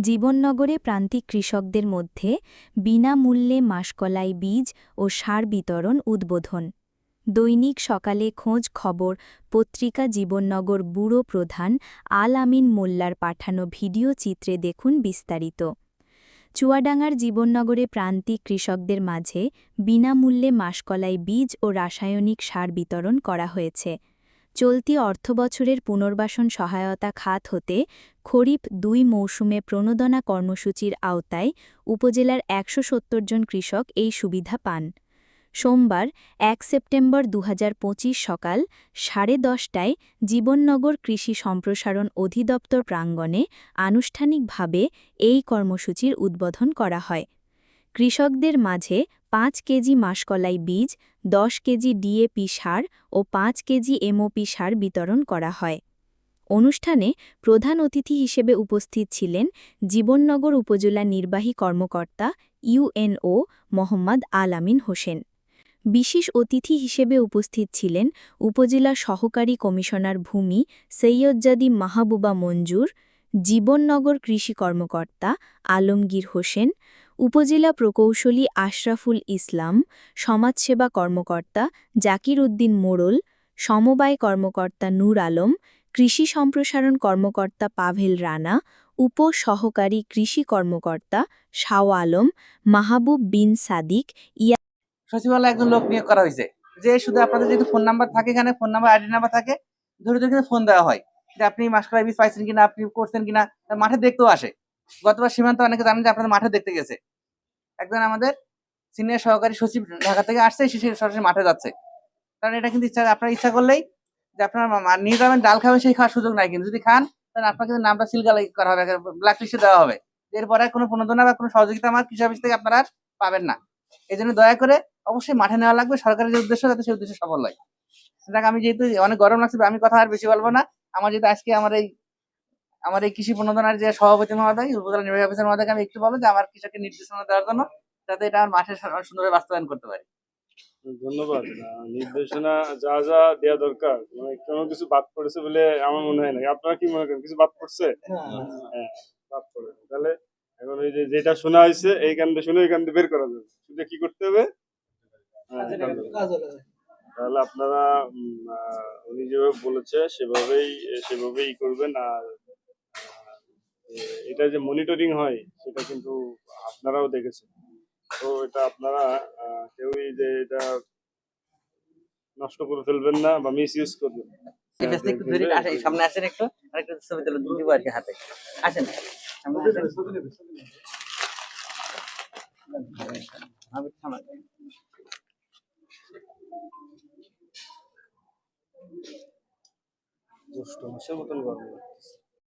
জীবননগরে প্রান্তিক কৃষকদের মধ্যে বিনামূল্যে মাসকলাই বীজ ও সার বিতরণ উদ্বোধন। দৈনিক সকালে খোঁজ খবর, পত্রিকা জীবননগর ব্যুরো প্রধান আল আমিন মোল্লার পাঠানো ভিডিও চিত্রে দেখুন বিস্তারিত। চুয়াডাঙ্গার জীবননগরে প্রান্তিক কৃষকদের মাঝে বিনামূল্যে মাসকলাই বীজ ও রাসায়নিক সার বিতরণ করা হয়েছে। চলতি অর্থবছরের পুনর্বাসন সহায়তা খাত হতে খরিফ দুই মৌসুমে প্রণোদনা কর্মসূচির আওতায় উপজেলার একশো সত্তর জন কৃষক এই সুবিধা পান। সোমবার এক সেপ্টেম্বর দু হাজার পঁচিশ সকাল সাড়ে দশটায় জীবননগর কৃষি সম্প্রসারণ অধিদপ্তর প্রাঙ্গণে আনুষ্ঠানিকভাবে এই কর্মসূচির উদ্বোধন করা হয়। কৃষকদের মাঝে পাঁচ কেজি মাসকলাই বীজ, দশ কেজি ডিএপি সার ও পাঁচ কেজি এমওপি সার বিতরণ করা হয়। অনুষ্ঠানে প্রধান অতিথি হিসেবে উপস্থিত ছিলেন জীবননগর উপজেলা নির্বাহী কর্মকর্তা ইউএনও মোহাম্মদ আল আমিন হোসেন। বিশেষ অতিথি হিসেবে উপস্থিত ছিলেন উপজেলা সহকারী কমিশনার ভূমি সৈয়দজাদি মাহবুবা মঞ্জুর, জীবননগর কৃষি কর্মকর্তা আলমগীর হোসেন উপজেলা প্রকৌশলী আশরাফুল ইসলাম, সমাজসেবা কর্মকর্তা জাকির উদ্দিন মোড়ল, সমবায় কর্মকর্তা নূর আলম, কৃষি সম্প্রসারণ কর্মকর্তা পাভেল রানা উপ সহকারী কৃষি কর্মকর্তা শাও আলম, মাহবুব বিন সাদিক, ইয়া সচিবালয় একজন লোক নিয়োগ করা হয়েছে। যে শুধু আপনাদের যেহেতু ফোন নাম্বার থাকে এখানে ফোন নাম্বার আইডি নাম্বার থাকে ধরে ধরে কিন্তু ফোন দেওয়া হয়। যে আপনি মাসকলাই বীজ পাইছেন কিনা, আপনি করছেন কিনা মাঠে দেখতেও আসে। গতবার সীমান্ত অনেকে জানেন যে আপনাদের মাঠে দেখতে গেছে। একজন আমাদের সিনিয়র সহকারী সচিব ঢাকা থেকে আসছে, সে সরাসরি মাঠে যাচ্ছে। কারণ এটা কিন্তু ইচ্ছা আপনার ইচ্ছা করলেই যে আপনার নিয়ে যাবেন ডাল খাবেন সেই খাওয়ার সুযোগ নাই কিন্তু। যদি খান, তাহলে আপনার কিন্তু নামটা সিলগালাই করা হবে ব্ল্যাক লিস্টে দেওয়া হবে। এরপরে কোনো প্রণোদনা বা কোনো সহযোগিতা আমার কৃষি অফিস থেকে আপনারা আর পাবেন না। এই জন্য দয়া করে অবশ্যই মাঠে নেওয়া লাগবে, সরকারের যে উদ্দেশ্য, যাতে সেই উদ্দেশ্য সফল হয়। দেখ, আমি যেহেতু অনেক গরম লাগছে, আমি কথা আর বেশি বলব না। আমার যেহেতু আজকে আমার এই আমার এই কৃষি প্রণোদনার যে সভাপতি মহোদয় উপজেলা নির্বাহী অফিসার মহোদয়কে আমি একটু বলব যে আমার কৃষকের নির্দেশনা দেওয়ার জন্য যাতে এটা আমার মাঠে সুন্দরভাবে বাস্তবায়ন করতে পারি। ধন্যবাদ। নির্দেশনা যা যা দেওয়া দরকার মানে কোনো কিছু বাদ পড়েছে বলে আমার মনে হয় না। আপনারা কি মনে করেন কিছু বাদ পড়ছে? হ্যাঁ বাদ পড়ে। তাহলে এখন ওই যে যেটা শোনা হয়েছে এই কান্দে শুনে এই কান্দে বের করা যাবে। শুনে কি করতে হবে? হ্যাঁ, তাহলে আপনারা উনি যেভাবে বলেছে সেভাবেই সেভাবেই করবেন। আর এটা যে মনিটরিং হয় সেটা কিন্তু আপনারাও দেখেছেন। তো এটা আপনারা কেউই যে এটা নষ্ট করে ফেলবেন না বা মিস ইউজ করবেন সামনে আসেন একটু আর একটু ছবি তুলে দিব আর কি হাতে। আসেন। দুষ্ট মাসের মতন গরম লাগতেছে।